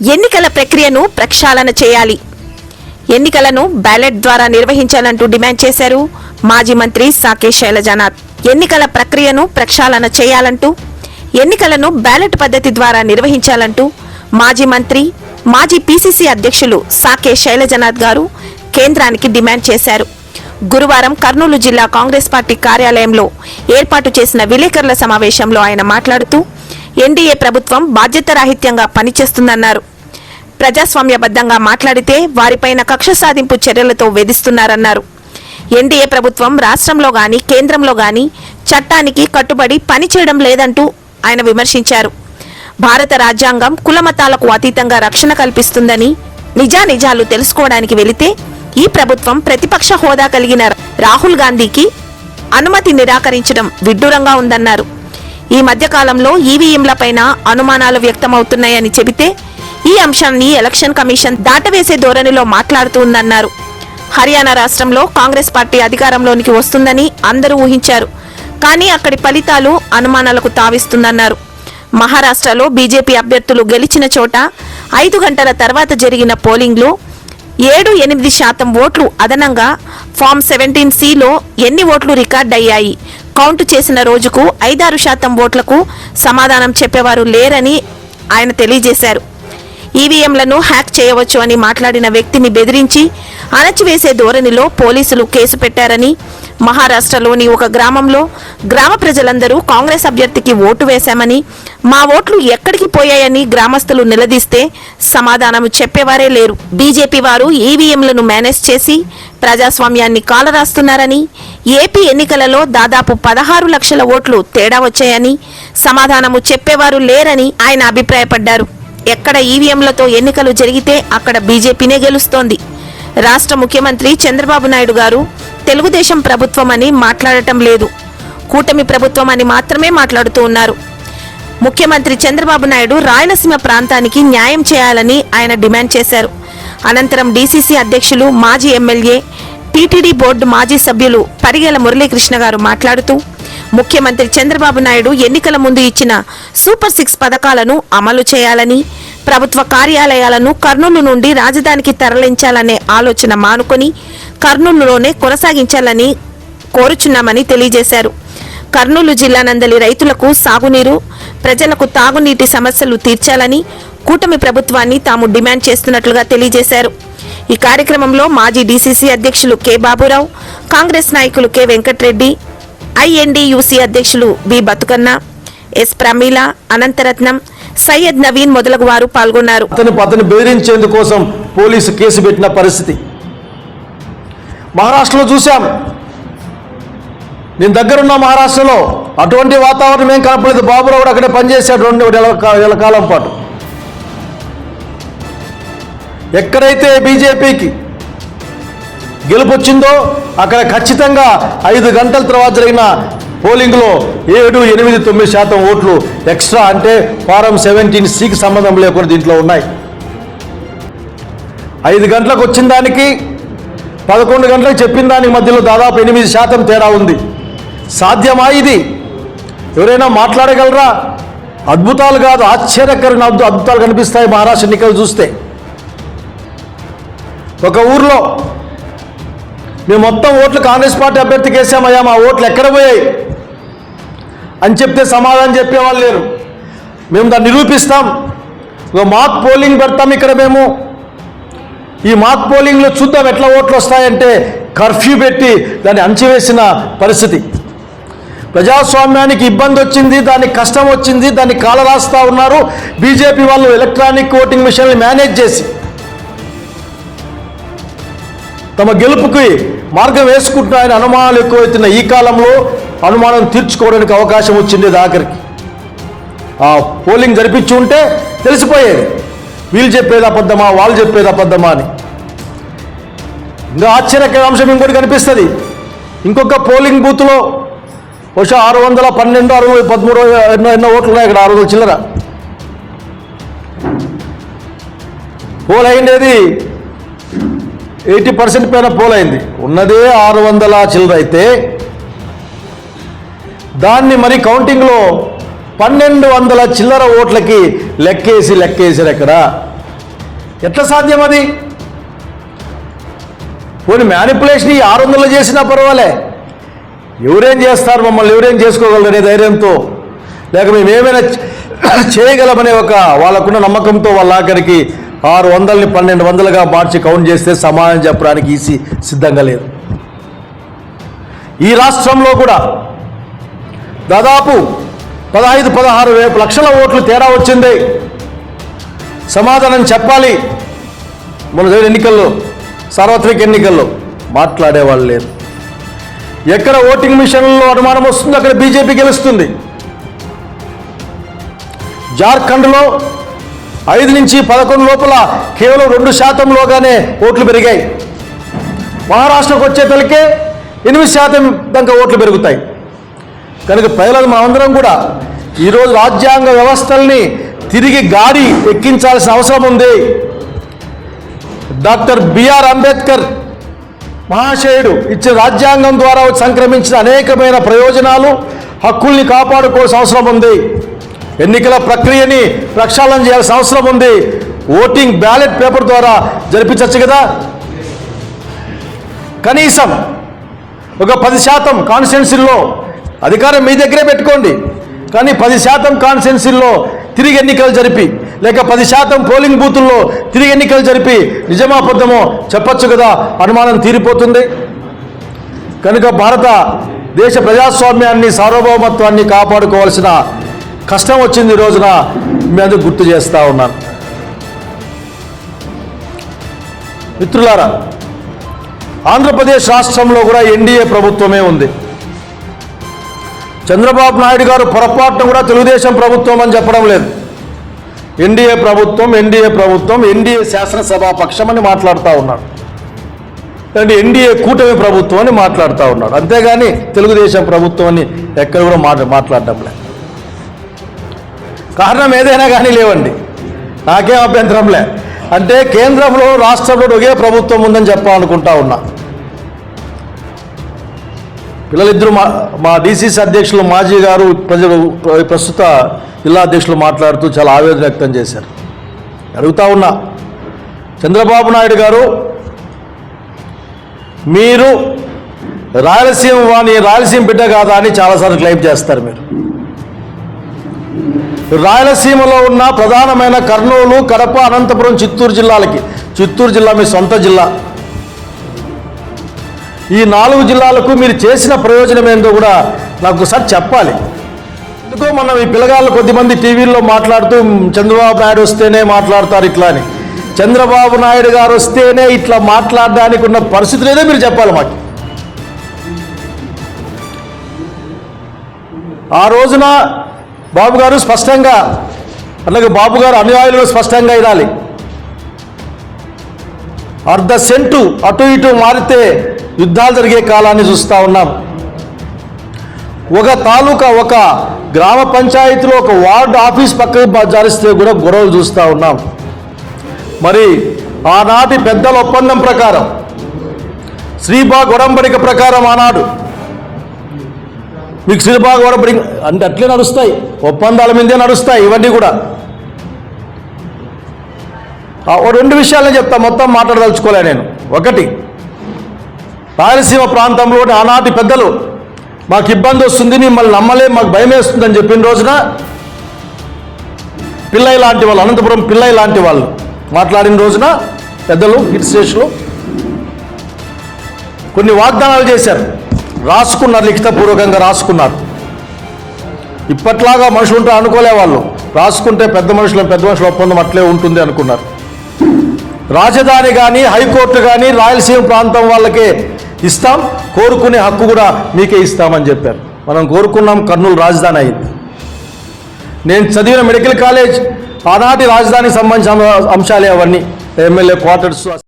ఎన్నికల ప్రక్రియను ప్రక్షాళన చేయాలి. ఎన్నికలను బ్యాలెట్ ద్వారా నిర్వహించాలంటూ డిమాండ్ చేశారు మాజీ మంత్రి సాకే శైలజనాథ్. ఎన్నికల ప్రక్రియను ప్రక్షాళన చేయాలంటూ ఎన్నికలను బ్యాలెట్ పద్ధతి ద్వారా నిర్వహించాలంటూ మాజీ మంత్రి మాజీ పీసీసీ అధ్యక్షులు సాకే శైలజనాథ్ గారు కేంద్రానికి డిమాండ్ చేశారు. గురువారం కర్నూలు జిల్లా కాంగ్రెస్ పార్టీ కార్యాలయంలో ఏర్పాటు చేసిన విలేకరుల సమావేశంలో ఆయన మాట్లాడుతూ ఎన్డీఏ ప్రభుత్వం బాధ్యతారాహిత్యంగా పనిచేస్తుందన్నారు. ప్రజాస్వామ్యబద్ధంగా మాట్లాడితే వారిపైన కక్ష సాధింపు చర్యలతో వేధిస్తున్నారన్నారు. ఎన్డీఏ ప్రభుత్వం రాష్ట్రంలో గాని కేంద్రంలో గాని చట్టానికి కట్టుబడి పనిచేయడం లేదంటూ ఆయన విమర్శించారు. భారత రాజ్యాంగం కులమతాలకు అతీతంగా రక్షణ కల్పిస్తుందని నిజానిజాలు తెలుసుకోవడానికి వెళితే ఈ ప్రభుత్వం ప్రతిపక్ష హోదా కలిగిన రాహుల్ గాంధీకి అనుమతి నిరాకరించడం విడ్డూరంగా ఉందన్నారు. ఈ మధ్యకాలంలో ఈవీఎంలపైన అనుమానాలు వ్యక్తమవుతున్నాయని చెబితే ఈ అంశాన్ని ఎలక్షన్ కమిషన్ దాటవేసే ధోరణిలో మాట్లాడుతుందన్నారు. హర్యానా రాష్ట్రంలో కాంగ్రెస్ పార్టీ అధికారంలోనికి వస్తుందని అందరూ ఊహించారు. కానీ అక్కడి ఫలితాలు అనుమానాలకు తావిస్తుందన్నారు. మహారాష్ట్రలో బీజేపీ అభ్యర్థులు గెలిచిన చోట ఐదు గంటల తర్వాత జరిగిన పోలింగ్లో ఏడు ఎనిమిది శాతం ఓట్లు అదనంగా ఫామ్ సెవెంటీన్ సిలో ఎన్ని ఓట్లు రికార్డ్ అయ్యాయి? కౌంటు చేసిన రోజుకు ఐదారు శాతం ఓట్లకు సమాధానం చెప్పేవారు లేరని ఆయన తెలియజేశారు. ఈవీఎంలను హ్యాక్ చేయవచ్చు అని మాట్లాడిన వ్యక్తిని బెదిరించి అణచివేసే ధోరణిలో పోలీసులు కేసు పెట్టారని మహారాష్ట్రలోని ఒక గ్రామంలో గ్రామ ప్రజలందరూ కాంగ్రెస్ అభ్యర్థికి ఓటు వేశామని మా ఓట్లు ఎక్కడికి పోయాయని గ్రామస్తులు నిలదీస్తే సమాధానం చెప్పేవారే లేరు. బీజేపీ వారు ఈవీఎంలను మేనేజ్ చేసి ప్రజాస్వామ్యాన్ని కాలరాస్తున్నారని ఏపీ ఎన్నికలలో దాదాపు పదహారు లక్షల ఓట్లు తేడా వచ్చాయని సమాధానము చెప్పేవారు లేరని ఆయన అభిప్రాయపడ్డారు. ఎక్కడ ఈవీఎంలతో ఎన్నికలు జరిగితే అక్కడ బీజేపీనే గెలుస్తోంది. రాష్ట్ర ముఖ్యమంత్రి చంద్రబాబు నాయుడు గారు తెలుగుదేశం ప్రభుత్వం అని మాట్లాడటం లేదు. కూటమి ప్రభుత్వం అని మాత్రమే మాట్లాడుతూ ఉన్నారు. ముఖ్యమంత్రి చంద్రబాబు నాయుడు రాయలసీమ ప్రాంతానికి న్యాయం చేయాలని ఆయన డిమాండ్ చేశారు. అనంతరం డీసీసీ అధ్యక్షులు మాజీ ఎమ్మెల్యే టీటీడీ బోర్డు మాజీ సభ్యులు పరిగెల మురళీకృష్ణ గారు మాట్లాడుతూ ముఖ్యమంత్రి చంద్రబాబు నాయుడు ఎన్నికల ముందు ఇచ్చిన సూపర్ సిక్స్ పథకాలను అమలు చేయాలని ప్రభుత్వ కార్యాలయాలను కర్నూలు నుండి రాజధానికి తరలించాలనే ఆలోచన మానుకొని కర్నూలులోనే కొనసాగించాలని కోరుచున్నామని తెలియజేశారు. కర్నూలు జిల్లా నందలి రైతులకు సాగునీరు ప్రజలకు తాగునీటి సమస్యలు తీర్చాలని కూటమి ప్రభుత్వాన్ని తాము డిమాండ్ చేస్తున్నట్లుగా తెలియజేశారు. ఈ కార్యక్రమంలో మాజీ డీసీసీ అధ్యక్షులు కె బాబురావు కాంగ్రెస్ నాయకులు కె వెంకట్రెడ్డి ఐఎన్డీయూసీ అధ్యక్షులు బి బతుకన్న ఎస్ ప్రమీల అనంతరత్నం సయ్యద్ నవీన్ మొదలగు వారు పాల్గొన్నారు. అతను అతను బెదిరించేందుకోసం పోలీసు కేసు పెట్టిన పరిస్థితి. మహారాష్ట్రలో చూశాం. నేను దగ్గరున్న మహారాష్ట్రలో అటువంటి వాతావరణం ఏం కనపడలేదు. బాబురావు కూడా అక్కడే పనిచేశాడు రెండు నెల కాలం పాటు. ఎక్కడైతే బీజేపీకి గెలుపొచ్చిందో అక్కడ ఖచ్చితంగా ఐదు గంటల తర్వాత జరిగిన పోలింగ్లో ఏడు ఎనిమిది తొమ్మిది శాతం ఓట్లు ఎక్స్ట్రా అంటే ఫారం సెవెంటీన్ సికి సంబంధం లేకుండా దీంట్లో ఉన్నాయి. ఐదు గంటలకు వచ్చిన దానికి పదకొండు గంటలకు చెప్పిన దానికి మధ్యలో దాదాపు ఎనిమిది శాతం తేడా ఉంది. సాధ్యమా ఇది? ఎవరైనా మాట్లాడగలరా? అద్భుతాలు కాదు ఆశ్చర్యకరమైన అద్భు అద్భుతాలు కనిపిస్తాయి మహారాష్ట్ర ఎన్నికలు చూస్తే. ఒక ఊర్లో మేము మొత్తం ఓట్లు కాంగ్రెస్ పార్టీ అభ్యర్థికి వేసామయ్యా మా ఓట్లు ఎక్కడ పోయాయి? అని చెప్తే సమాధానం చెప్పేవాళ్ళు లేరు. మేము దాన్ని నిరూపిస్తాం. మాక్ పోలింగ్ పెడతాం ఇక్కడ మేము. ఈ మాక్ పోలింగ్లో చూద్దాం ఎట్లా ఓట్లు వస్తాయంటే కర్ఫ్యూ పెట్టి దాన్ని అంచివేసిన పరిస్థితి. ప్రజాస్వామ్యానికి ఇబ్బంది వచ్చింది దానికి కష్టం వచ్చింది దాన్ని కాలరాస్తా ఉన్నారు. బీజేపీ వాళ్ళు ఎలక్ట్రానిక్ ఓటింగ్ మిషన్లు మేనేజ్ చేసి. తమ గెలుపుకి మార్గం వేసుకుంటున్నాయని అనుమానాలు ఎక్కువైతున్న ఈ కాలంలో అనుమానం తీర్చుకోవడానికి అవకాశం వచ్చింది ఆఖరికి ఆ పోలింగ్ జరిపించి ఉంటే తెలిసిపోయేది. వీళ్ళు చెప్పేది అబద్ధమా వాళ్ళు చెప్పేది అబద్ధమా అని. ఇంకా ఆశ్చర్యకర అంశం ఇంకోటి కనిపిస్తుంది. ఇంకొక పోలింగ్ బూత్లో బహుశా ఆరు వందల పన్నెండు అరవై పదమూడు ఎన్నో ఎన్నో ఓట్లు ఉన్నాయి ఇక్కడ ఆరు వందల చిల్లర. పోల్ అయిండేది ఎయిటీ పర్సెంట్ పైన పోల్ అయింది. ఉన్నదే ఆరు వందల చిల్లర అయితే దాన్ని మరి కౌంటింగ్లో పన్నెండు వందల చిల్లర ఓట్లకి లెక్కేసి లెక్కేసారు అక్కడ ఎట్లా సాధ్యం అది? పోనీ మ్యానిపులేషన్ ఈ ఆరు వందలు చేసినా పర్వాలే. ఎవరేం చేస్తారు? మమ్మల్ని ఎవరేం చేసుకోగలరనే ధైర్యంతో? లేక మేము ఏమైనా చేయగలమనే ఒక వాళ్ళకున్న నమ్మకంతో వాళ్ళ ఆఖరికి ఆరు వందలని పన్నెండు వందలుగా మార్చి కౌంట్ చేస్తే సమాధానం చెప్పడానికి ఈసీ సిద్ధంగా లేదు. ఈ రాష్ట్రంలో కూడా దాదాపు పదహైదు పదహారు లక్షల ఓట్లు తేడా వచ్చింది. సమాధానం చెప్పాలి. మన ఎన్నికల్లో సార్వత్రిక ఎన్నికల్లో మాట్లాడేవాళ్ళు లేరు. ఎక్కడ ఓటింగ్ మిషన్లో అనుమానం వస్తుందో అక్కడ బీజేపీ గెలుస్తుంది. జార్ఖండ్లో ఐదు నుంచి పదకొండు లోపల కేవలం రెండు శాతంలోగానే ఓట్లు పెరిగాయి. మహారాష్ట్రకు వచ్చేతలకే ఎనిమిది శాతం దాకా ఓట్లు పెరుగుతాయి. కనుక ప్రజలను మనందరం కూడా ఈరోజు రాజ్యాంగ వ్యవస్థల్ని తిరిగి గాడి ఎక్కించాల్సిన అవసరం ఉంది. డాక్టర్ బిఆర్ అంబేద్కర్ మహాశయుడు ఇచ్చిన రాజ్యాంగం ద్వారా సంక్రమించిన అనేకమైన ప్రయోజనాలు హక్కుల్ని కాపాడుకోవాల్సిన అవసరం ఉంది. ఎన్నికల ప్రక్రియని ప్రక్షాళన చేయాల్సిన అవసరం ఉంది. ఓటింగ్ బ్యాలెట్ పేపర్ ద్వారా జరిపించవచ్చు కదా? కనీసం ఒక పది శాతం కాన్స్టిట్యున్సీల్లో అధికారం మీ దగ్గరే పెట్టుకోండి. కానీ పది శాతం కాన్స్టెన్సీల్లో తిరిగి ఎన్నికలు జరిపి లేక పది శాతం పోలింగ్ బూతుల్లో తిరిగి ఎన్నికలు జరిపి నిజమాబద్ధమో చెప్పొచ్చు కదా అనుమానం తీరిపోతుంది. కనుక భారత దేశ ప్రజాస్వామ్యాన్ని సార్వభౌమత్వాన్ని కాపాడుకోవాల్సిన కష్టం వచ్చింది ఈ రోజున మీ అందుకు గుర్తు చేస్తూ ఉన్నాను మిత్రులారా ఆంధ్రప్రదేశ్ రాష్ట్రంలో కూడా ఎన్డీఏ ప్రభుత్వమే ఉంది. చంద్రబాబు నాయుడు గారు పొరపాటున కూడా తెలుగుదేశం ప్రభుత్వం అని చెప్పడం లేదు. ఎన్డీఏ ప్రభుత్వం ఎన్డీఏ ప్రభుత్వం ఎన్డీఏ శాసనసభా పక్షం అని మాట్లాడుతూ ఉన్నాడు అంటే ఎన్డీఏ కూటమి ప్రభుత్వం అని మాట్లాడుతూ ఉన్నాడు అంతేగాని తెలుగుదేశం ప్రభుత్వం అని ఎక్కడ కూడా మాట మాట్లాడడం లేదు. కారణం ఏదైనా కానీ లేవండి. నాకేం అభ్యంతరం లే. అంటే కేంద్రంలో రాష్ట్రంలో ఒకే ప్రభుత్వం ఉందని చెప్పాలనుకుంటా ఉన్నా. పిల్లలిద్దరూ మా మా డీసీసీ అధ్యక్షులు మాజీ గారు ప్రజలు ప్రస్తుత జిల్లా అధ్యక్షులు మాట్లాడుతూ చాలా ఆవేదన వ్యక్తం చేశారు. అడుగుతా ఉన్నా చంద్రబాబు నాయుడు గారు మీరు రాయలసీమ వాణి రాయలసీమ బిడ్డ కాదా అని చాలాసార్లు క్లెయిమ్ చేస్తారు మీరు. రాయలసీమలో ఉన్న ప్రధానమైన కర్నూలు కడప అనంతపురం చిత్తూరు జిల్లాలకి చిత్తూరు జిల్లా మీ సొంత జిల్లా ఈ నాలుగు జిల్లాలకు మీరు చేసిన ప్రయోజనం ఏందో కూడా నాకు ఒకసారి చెప్పాలి. ఎందుకో మనం ఈ పిల్లగాళ్ళు కొద్దిమంది టీవీల్లో మాట్లాడుతూ చంద్రబాబు నాయుడు వస్తేనే మాట్లాడతారు ఇట్లా అని. చంద్రబాబు నాయుడు గారు వస్తేనే ఇట్లా మాట్లాడడానికి ఉన్న పరిస్థితులు ఏదో మీరు చెప్పాలి మాకు. ఆ రోజున బాబు గారు స్పష్టంగా అలాగే బాబు గారు అనుయాయులు స్పష్టంగా ఇవ్వాలి అర్ధ సెంటు అటు ఇటు మారితే యుద్ధాలు జరిగే కాలాన్ని చూస్తూ ఉన్నాం. ఒక తాలూకా ఒక గ్రామ పంచాయతీలో ఒక వార్డు ఆఫీస్ పక్కకి జారిస్తే కూడా గొడవలు చూస్తూ ఉన్నాం. మరి ఆనాటి పెద్దల ఒప్పందం ప్రకారం శ్రీబాగ్ ఒడంబడిక ప్రకారం ఆనాడు మీకు శ్రీబాగ్ ఒడంబడిక అంటే అట్లే నడుస్తాయి ఒప్పందాల మీదే నడుస్తాయి ఇవన్నీ కూడా. ఓ రెండు విషయాలు చెప్తా మొత్తం మాట్లాడదలుచుకోలే నేను. ఒకటి రాయలసీమ ప్రాంతంలో ఆనాటి పెద్దలు మాకు ఇబ్బంది వస్తుంది మిమ్మల్ని నమ్మలే మాకు భయం వేస్తుందని చెప్పిన రోజున పిల్లయ్య లాంటి వాళ్ళు అనంతపురం పిల్లయ్య లాంటి వాళ్ళు మాట్లాడిన రోజున పెద్దలు హిట్ స్టేషన్లో కొన్ని వాగ్దానాలు చేశారు. రాసుకున్నారు లిఖితపూర్వకంగా రాసుకున్నారు. ఇప్పట్లాగా మనుషులు ఉంటారు అనుకోలే వాళ్ళు. రాసుకుంటే పెద్ద మనుషులు పెద్ద మనుషుల ఒప్పందం అట్లే ఉంటుంది అనుకున్నారు. రాజధాని కానీ హైకోర్టు కానీ రాయలసీమ ప్రాంతం వాళ్ళకే ఇస్తాం కోరుకునే హక్కు కూడా మీకే ఇస్తామని చెప్పారు. మనం కోరుకున్నాం కర్నూలు రాజధాని అయింది. నేను చదివిన మెడికల్ కాలేజ్ ఆనాటి రాజధానికి సంబంధించిన అంశాలే అవన్నీ. MLA quarters